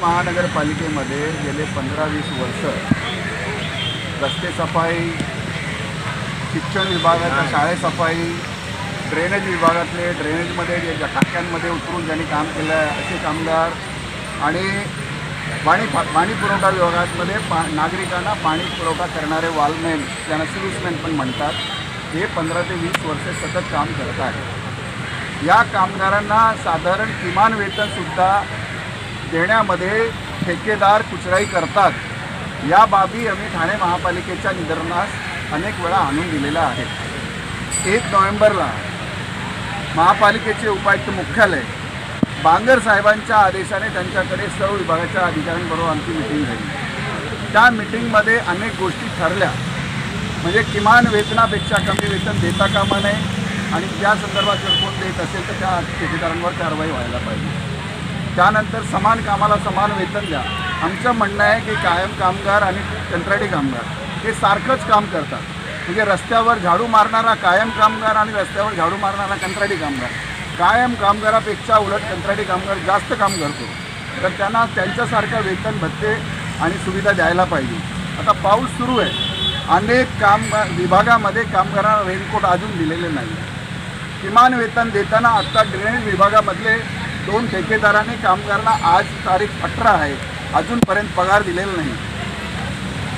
महानगरपालिकेमध्ये गेले पंधरा वीस वर्ष रस्ते सफाई शिक्षण विभागाच्या शाळेसफाई ड्रेनेज विभागातले ड्रेनेजमध्ये जे टाक्यांमध्ये उतरून ज्यांनी काम केलं आहे असे कामगार आणि पाणी पाणी पुरवठा विभागामध्ये पा नागरिकांना पाणी पुरवठा करणारे वालमेन ज्यांना सिव्हिसमेन पण म्हणतात हे पंधरा ते वीस वर्ष सतत काम करत आहेत. या कामगारांना साधारण किमान वेतनसुद्धा देण्यामध्ये ठेकेदार कुचराई करतात. या बाबी आम्ही ठाणे महापालिकेच्या निदर्शनास अनेक वेळा आणून दिलेल्या आहेत. एक नोव्हेंबरला महापालिकेचे उपायुक्त मुख्यालय बांगर साहेबांच्या आदेशाने त्यांच्याकडे सर्व विभागाच्या अधिकाऱ्यांबरोबर आमची मिटिंग झाली. त्या मिटिंगमध्ये अनेक गोष्टी ठरल्या. म्हणजे किमान वेतनापेक्षा कमी वेतन देता कामा नये आणि त्या संदर्भात जर कोण देत असेल तर त्या ठेकेदारांवर कारवाई व्हायला पाहिजे. त्यानंतर समान कामाला समान वेतन द्या. आमचं म्हणणं आहे की कायम कामगार आणि कंत्राटी कामगार हे सारखंच काम करतात. म्हणजे रस्त्यावर झाडू मारणारा कायम कामगार आणि रस्त्यावर झाडू मारणारा कंत्राटी कामगार. कायम कामगारापेक्षा उलट कंत्राटी कामगार जास्त काम करतो. तर त्यांना त्यांच्यासारखं वेतन भत्ते आणि सुविधा द्यायला पाहिजे. आता पाऊस सुरू आहे. अनेक काम विभागामध्ये कामगारांना रेनकोट अजून दिलेले नाही किमान वेतन देताना आत्ता ड्रेनेज विभागामधले दोन ठेकेदारांनी कामगारांना आज तारीख अठरा आहे. अजूनपर्यंत पगार दिलेला नाही.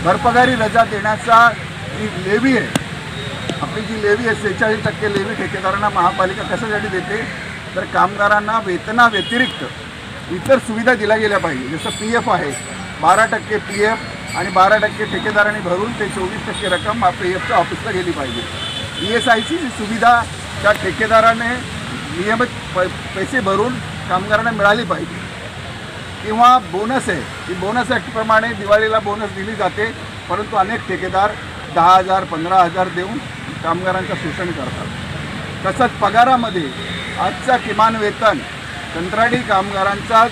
घरपगारी रजा देण्याचा जी लेवी आहे आपली जी लेवी आहे सेहेचाळीस टक्के लेवी ठेकेदारांना महापालिका कशासाठी देते? तर कामगारांना वेतनाव्यतिरिक्त इतर सुविधा दिल्या गेल्या पाहिजे. जसं पी एफ आहे बारा टक्के पी एफ आणि बारा टक्के ठेकेदारांनी भरून ते चोवीस टक्के रक्कम पी एफच्या ऑफिसला गेली पाहिजे. ई एस आय जी सुविधा त्या ठेकेदाराने नियमित प पैसे भरून कामगारांना मिळाली पाहिजे. किंवा बोनस आहे. की बोनस ॲक्टप्रमाणे दिवाळीला बोनस दिली जाते. परंतु अनेक ठेकेदार दहा हजार पंधरा हजार देऊन कामगारांचं शोषण करतात. तसंच पगारामध्ये आजचा किमान वेतन कंत्राटी कामगारांचा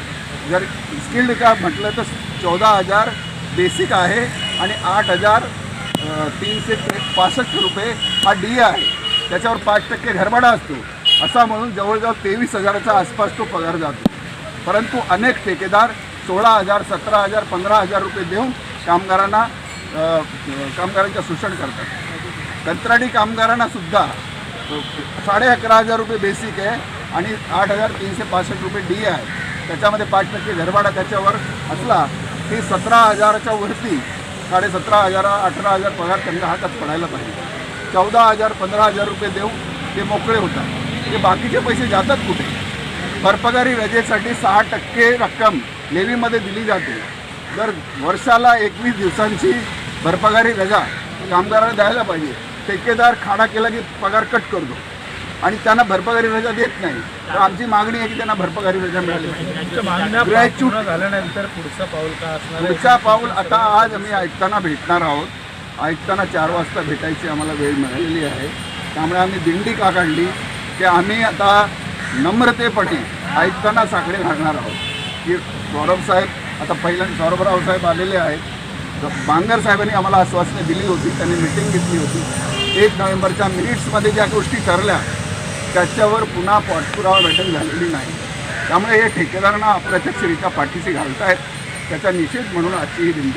जर स्किल्ड का म्हटलं तर चौदा हजार बेसिक आहे आणि आठ हजार तीनशे पासष्ट रुपये हा डी आहे. त्याच्यावर पाच टक्के घरभाडा असतो. असा म्हणून जवळजवळ तेवीस हजाराच्या आसपास तो पगार जातो. परंतु अनेक ठेकेदार सोळा हजार सतरा हजार पंधरा हजार रुपये देऊन कामगारांना अ, कामगारांचं शोषण करतात. कंत्राटी कामगारांना सुद्धा साडे अकरा हजार रुपये बेसिक आहे आणि आठ हजार तीनशे पासष्ट रुपये डी आहे. त्याच्यामध्ये पाच टक्के घरभाडा त्याच्यावर असला की सतरा हजाराच्या वरती साडे सतरा हजार अठरा हजार पगार त्यांना हातात पडायला पाहिजे. चौदा हजार पंधरा हजार रुपये देऊन ते मोकळे होतात. ते बाकीचे पैसे जातात कुठे? भरपगारी रजेसाठी सहा टक्के रक्कम लेवीमध्ये दिली जाते. जर वर्षाला एकवीस दिवसांची भरपगारी रजा कामगारांना द्यायला पाहिजे. ठेकेदार खाडा केला की पगार कट करतो. आणि त्यांना भरपगारी रजा देत नाही. तर आमची मागणी आहे की त्यांना भरपगारी रजा मिळाली झाल्यानंतर पुढचं पाऊल का? पुढचा पाऊल आता आज आम्ही आयुक्तांना भेटणार आहोत. आयुक्तांना चार वाजता भेटायची आम्हाला वेळ मिळालेली आहे. त्यामुळे आम्ही दिंडी का काढली? की आम्ही आता नम्रतेपणे ऐकताना साखळी घालणार आहोत. की सौरभ साहेब आता पहिल्यांदा सौरभराव साहेब आलेले आहेत. बांगर साहेबांनी आम्हाला आश्वासने दिली होती त्यांनी मिटिंग घेतली होती. एक नोव्हेंबरच्या मिनिट्समध्ये ज्या गोष्टी ठरल्या त्याच्यावर पुन्हा पाठपुरावा बैठक झालेली नाही. त्यामुळे हे ठेकेदारांना अप्रत्यक्षरित्या पाठीशी घालतायत. त्याचा निषेध म्हणून आजची ही दिंडी